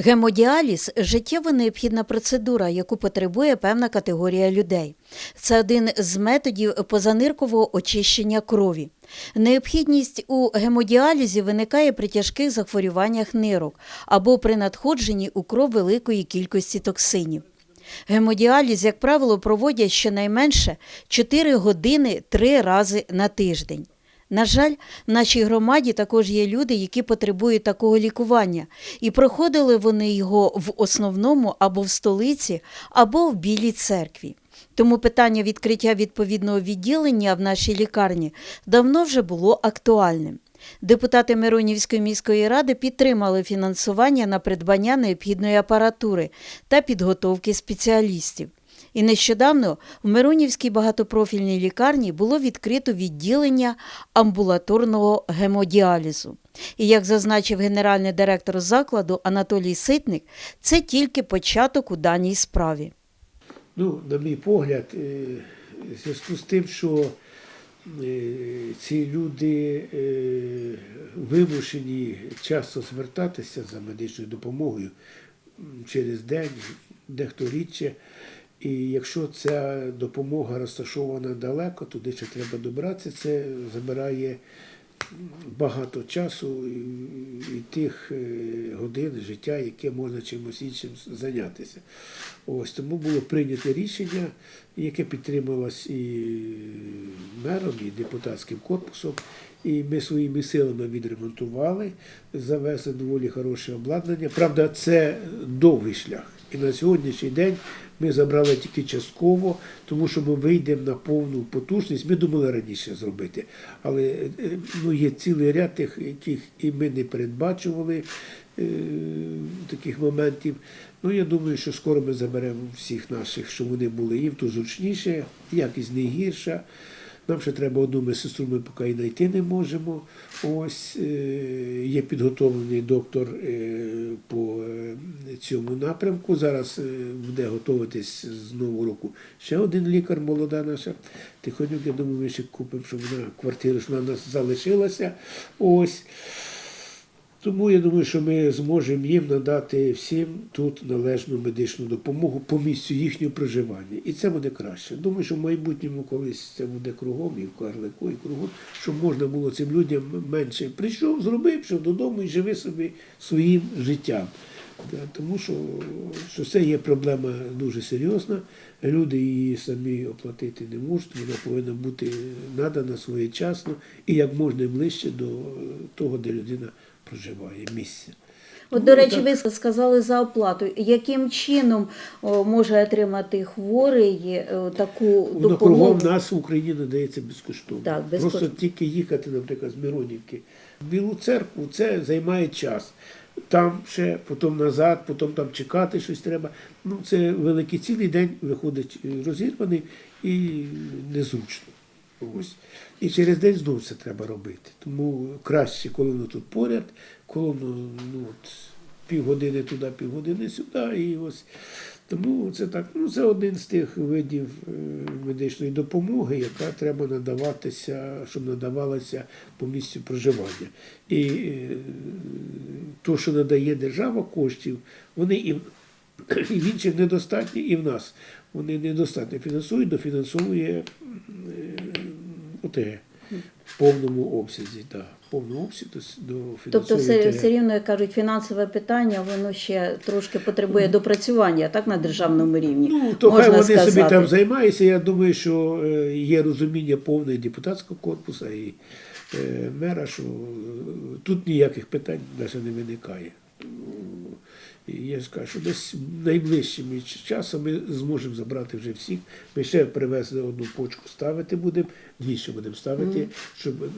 Гемодіаліз життєво необхідна процедура, яку потребує певна категорія людей. Це один з методів позаниркового очищення крові. Необхідність у гемодіалізі виникає при тяжких захворюваннях нирок або при надходженні у кров великої кількості токсинів. Гемодіаліз, як правило, проводять щонайменше 4 години 3 рази на тиждень. На жаль, в нашій громаді також є люди, які потребують такого лікування, і проходили вони його в основному або в столиці, або в Білій церкві. Тому питання відкриття відповідного відділення в нашій лікарні давно вже було актуальним. Депутати Миронівської міської ради підтримали фінансування на придбання необхідної апаратури та підготовки спеціалістів. І нещодавно в Миронівській багатопрофільній лікарні було відкрито відділення амбулаторного гемодіалізу. І як зазначив генеральний директор закладу Анатолій Ситник, це тільки початок у даній справі. Ну, на мій погляд, е, в зв'язку з тим, що е, ці люди е, вимушені часто звертатися за медичною допомогою через день, дехто рідше. І якщо ця допомога розташована далеко, туди ще треба добратися, це забирає багато часу і, тих е, годин життя, яке можна чимось іншим зайнятися. Ось тому було прийнято рішення, яке підтрималось і мером, і депутатським корпусом. І ми своїми силами відремонтували, завезли доволі хороше обладнання. Правда, це довгий шлях. І на сьогоднішній день ми забрали тільки частково, тому що ми вийдемо на повну потужність. Ми думали раніше зробити, але е, ну, є цілий ряд тих, яких і ми не передбачували е, таких моментів. Ну, я думаю, що скоро ми заберемо всіх наших, щоб вони були їм то зручніше, якість не гірша. Нам ще треба одну медсестру, ми поки і знайти не можемо. Ось е, є підготовлений доктор е, по е, цьому напрямку. Зараз буде готуватись з нового року ще один лікар, молода наша. Тихонюк, я думаю, ми ще купимо, щоб вона квартира, що вона нас залишилася. Ось. Тому я думаю, що ми зможемо їм надати всім тут належну медичну допомогу по місцю їхнього проживання. І це буде краще. Думаю, що в майбутньому колись це буде кругом, і в Карлику, і кругом, щоб можна було цим людям менше прийшов, зробив, пішов додому і живи собі своїм життям. Тому що, що це є проблема дуже серйозна. Люди її самі оплатити не можуть, вона повинна бути надана своєчасно і як можна ближче до того, де людина проживає місце. От, до речі, ви сказали за оплату. Яким чином може отримати хворий е, таку допомогу? кругом нас в Україні надається безкоштовно. Так, безкоштовно. Просто тільки їхати, наприклад, з Миронівки в Білу церкву, це займає час. Там ще, потім назад, потім там чекати щось треба. Ну, це великий цілий день виходить е, розірваний і незручно. Ось. І через день знову це треба робити. Тому краще, коли воно тут поряд, коли ну, от, півгодини туди, півгодини сюди. І ось. Тому це так, ну це один з тих видів е, медичної допомоги, яка треба надаватися, щоб надавалася по місцю проживання. І е, то, що надає держава коштів, вони і в інших недостатні, і в нас. Вони недостатньо фінансують, дофінансовує е, ОТГ в повному обсязі. Да, в повному обсязі до, до Тобто все, все рівно, як кажуть, фінансове питання, воно ще трошки потребує допрацювання, так, на державному рівні. Ну, то хай вони сказати. собі там займаються. Я думаю, що е, є розуміння повне депутатського корпусу і е, мера, що е, тут ніяких питань навіть не виникає. І я скажу, що десь найближчим часом ми зможемо забрати вже всіх. Ми ще привезли одну почку ставити будемо, більше будемо ставити, щоб е,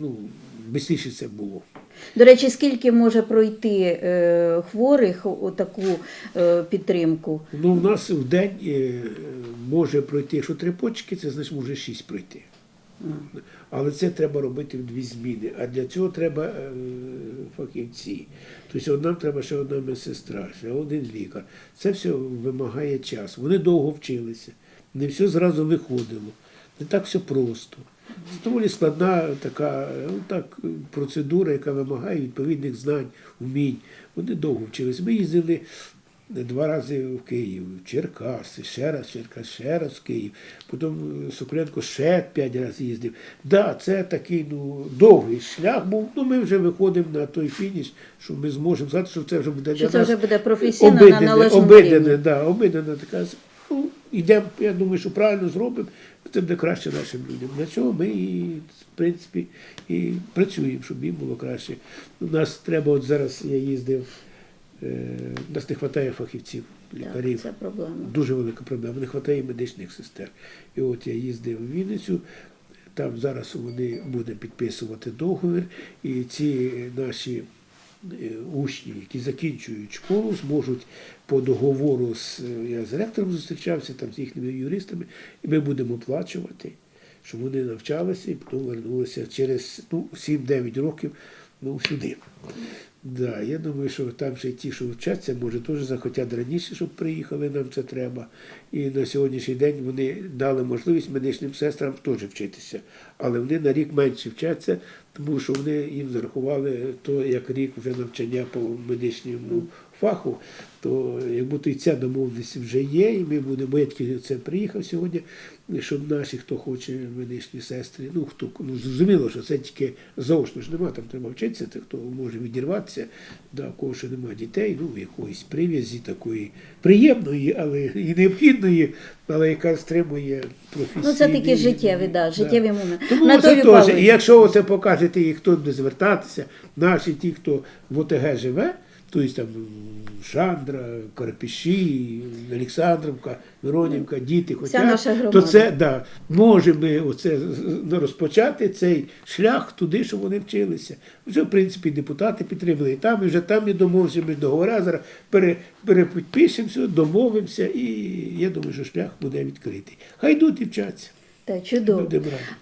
ну, швидше це було. До речі, скільки може пройти е, хворих у таку е, підтримку? Ну, у нас в день е, може пройти, якщо три почки, це значить може шість пройти. Але це треба робити в дві зміни. А для цього треба е, фахівці. Тобто нам треба ще одна медсестра, ще один лікар. Це все вимагає часу. Вони довго вчилися, не все зразу виходило. Не так все просто. Це доволі складна така ну, так, процедура, яка вимагає відповідних знань, умінь. Вони довго вчились. Ми їздили два рази в Київ, Черкаси, ще раз Черкас, ще раз в Київ. Потім Соколенко ще п'ять разів їздив. Да, це такий ну, довгий шлях був. Ну, ми вже виходимо на той фініш, що ми зможемо сказати, що це вже буде Що для це нас вже буде професійно на обидене, належному обидене, да, обидена така. Ну, йдемо, я думаю, що правильно зробимо, це буде краще нашим людям. Для цього ми і, в принципі, і працюємо, щоб їм було краще. У нас треба, от зараз я їздив, нас не вистачає фахівців, лікарів. Це проблема. Дуже велика проблема. Не вистачає медичних сестер. І от я їздив в Вінницю, там зараз вони будуть підписувати договір, і ці наші е, учні, які закінчують школу, зможуть по договору з е, я з ректором зустрічався, там з їхніми юристами, і ми будемо оплачувати, щоб вони навчалися і потім вернулися через ну, 7-9 років ну, сюди. Да, я думаю, що там ще й ті, що вчаться, може, теж захотять раніше, щоб приїхали, нам це треба. І на сьогоднішній день вони дали можливість медичним сестрам теж вчитися. Але вони на рік менше вчаться, тому що вони їм зарахували то як рік вже навчання по медичному фаху. То як будто і ця домовленість вже є, і ми будемо, я тільки це приїхав сьогодні, щоб наші, хто хоче медичні сестри, ну хто ну зрозуміло, що це тільки заочно ж нема, там треба вчитися, тих, хто може відірватися, да, кого ще немає дітей, ну якоїсь прив'язі такої приємної, але і необхідної, але яка стримує професійні. Ну, це такі життєві, да, життєві моменти. Тому Анатолій це теж, і якщо оце покажете, і хто буде звертатися, наші ті, хто в ОТГ живе, тобто там Шандра, Карпіші, Олександровка, Миронівка, діти, хоча, то це да, можемо ми оце з- розпочати цей шлях туди, щоб вони вчилися. Вже, в принципі, депутати підтримали і там, і вже там і домовимося, ми ж договори зараз пере, перепідпишемося, домовимося, і я думаю, що шлях буде відкритий. Хай йдуть і вчаться. Так, чудово.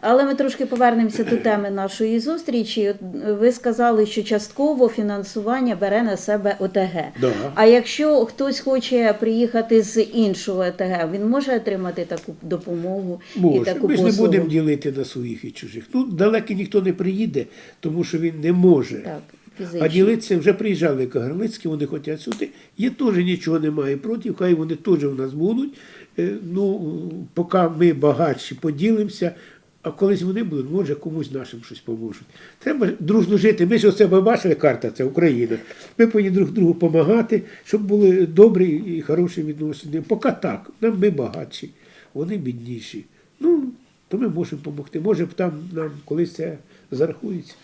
Але ми трошки повернемося до теми нашої зустрічі. Ви сказали, що частково фінансування бере на себе ОТГ. Да. А якщо хтось хоче приїхати з іншого ОТГ, він може отримати таку допомогу і Може. таку Ми ж не послугу? будемо ділити на своїх і чужих. Ну, далеко ніхто не приїде, тому що він не може. Так, фізично. А ділитися вже приїжджали Кагарлицькі, вони хочуть сюди. Є теж нічого немає проти, хай вони теж у нас будуть. Е, Ну, поки ми багатші поділимося, а колись вони будуть, може комусь нашим щось поможуть. Треба дружно жити. Ми ж оце ви бачили, карта це Україна. Ми повинні друг другу допомагати, щоб були добрі і хороші відносини. Поки так, нам ми багатші, вони бідніші. Ну, то ми можемо допомогти. Може б там нам колись це зарахується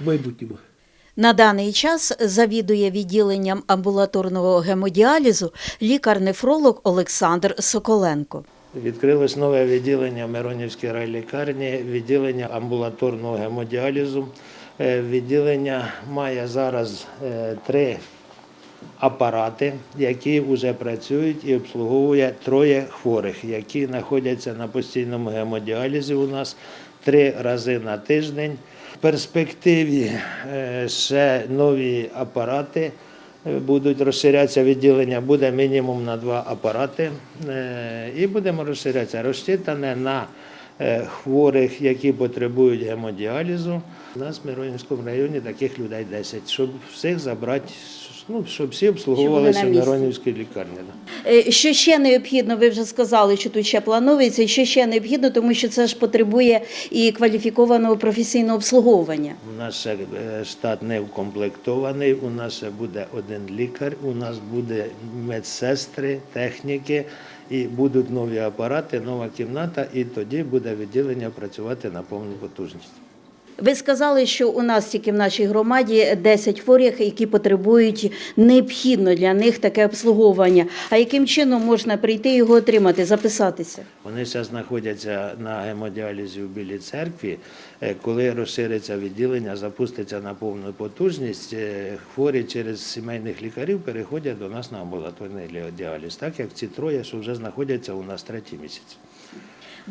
в майбутньому. На даний час завідує відділенням амбулаторного гемодіалізу лікар-нефролог Олександр Соколенко. Відкрилось нове відділення в Миронівській райлікарні, відділення амбулаторного гемодіалізу. Е, Відділення має зараз е, три апарати, які вже працюють і обслуговує троє хворих, які знаходяться на постійному гемодіалізі у нас три рази на тиждень. В перспективі е, ще нові апарати е, будуть розширятися відділення, буде мінімум на два апарати. е, І будемо розширятися. Розчитане на хворих, які потребують гемодіалізу. У нас в Миронівському районі таких людей 10, щоб всіх забрати, ну, щоб всі обслуговувалися в. Миронівській лікарні. Е, Що ще необхідно, ви вже сказали, що тут ще планується, що ще необхідно, тому що це ж потребує і кваліфікованого професійного обслуговування. У нас ще е, штат не укомплектований, у нас ще буде один лікар, у нас буде медсестри, техніки, і будуть нові апарати, нова кімната, і тоді буде відділення працювати на повну потужність. Ви сказали, що у нас тільки в нашій громаді 10 хворих, які потребують необхідно для них таке обслуговування. А яким чином можна прийти його отримати, записатися? Вони зараз знаходяться на гемодіалізі в Білій церкві. Е, Коли розшириться відділення, запуститься на повну потужність, е, хворі через сімейних лікарів переходять до нас на амбулаторний діаліз, так як ці троє, що вже знаходяться у нас третій місяць.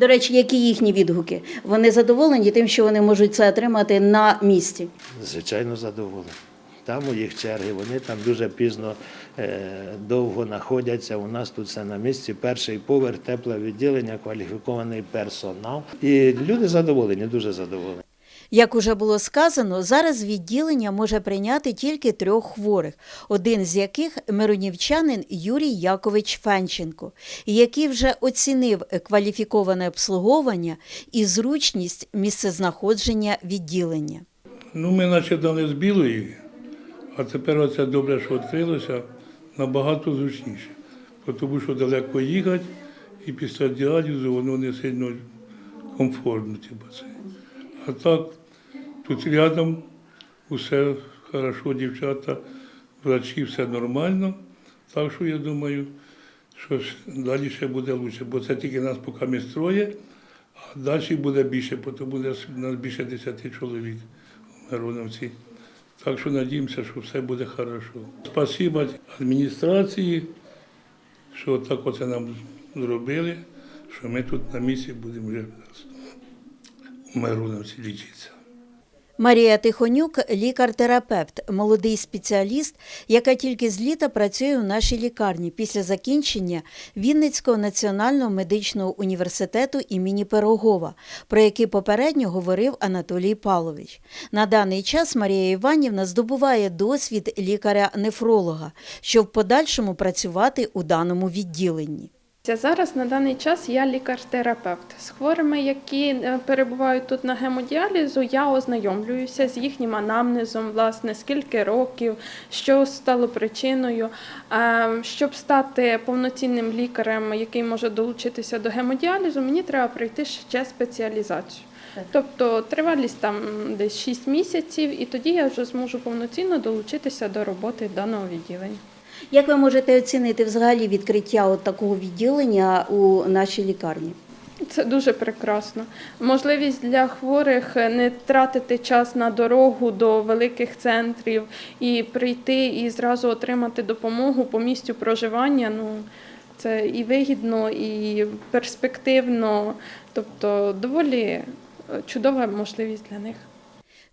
До речі, які їхні відгуки? Вони задоволені тим, що вони можуть це отримати на місці. Звичайно, задоволені. Там у їх черги, вони там дуже пізно е, довго знаходяться. У нас тут все на місці. Перший поверх, тепле відділення, кваліфікований персонал. І люди задоволені, дуже задоволені. Як уже було сказано, зараз відділення може прийняти тільки трьох хворих, один з яких миронівчанин Юрій Якович Фенченко, який вже оцінив кваліфіковане обслуговування і зручність місцезнаходження відділення. Ну, ми починали з білої, а тепер оце добре, що відкрилося, набагато зручніше. Тому що далеко їхати, і після діалізу воно не сильно комфортно. Типу, це. А так, тут рядом усе хорошо, дівчата, врачі, все нормально. Так що я думаю, що далі ще буде краще, бо це тільки нас поки містроє, а далі буде більше, бо то буде нас більше 10 чоловік у Мироновці. Так що надіємося, що все буде хорошо. Спасибо адміністрації, що так оце нам зробили, що ми тут на місці будемо вже у Мироновці лічитися. Марія Тихонюк лікар-терапевт, молодий спеціаліст, яка тільки з літа працює у нашій лікарні після закінчення Вінницького національного медичного університету імені Пирогова, про який попередньо говорив Анатолій Павлович. На даний час Марія Іванівна здобуває досвід лікаря-нефролога, щоб в подальшому працювати у даному відділенні. Зараз на даний час я лікар-терапевт. З хворими, які е, перебувають тут на гемодіалізу, я ознайомлююся з їхнім анамнезом, власне, скільки років, що стало причиною. Е, Щоб стати повноцінним лікарем, який може долучитися до гемодіалізу, мені треба пройти ще спеціалізацію. Тобто тривалість там десь 6 місяців, і тоді я вже зможу повноцінно долучитися до роботи даного відділення. Як ви можете оцінити взагалі відкриття от такого відділення у нашій лікарні? Це дуже прекрасно. Можливість для хворих не тратити час на дорогу до великих центрів і прийти і зразу отримати допомогу по місцю проживання. Ну це і вигідно, і перспективно, тобто доволі е, чудова можливість для них.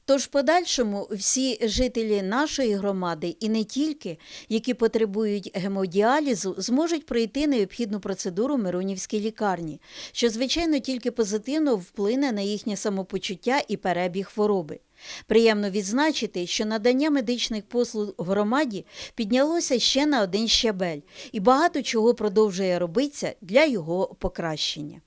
Тож в подальшому всі жителі нашої громади і не тільки, які потребують гемодіалізу, зможуть пройти необхідну процедуру Миронівській лікарні, що, звичайно, тільки позитивно вплине на їхнє самопочуття і перебіг хвороби. Приємно відзначити, що надання медичних послуг громаді піднялося ще на один щабель, і багато чого продовжує робитися для його покращення.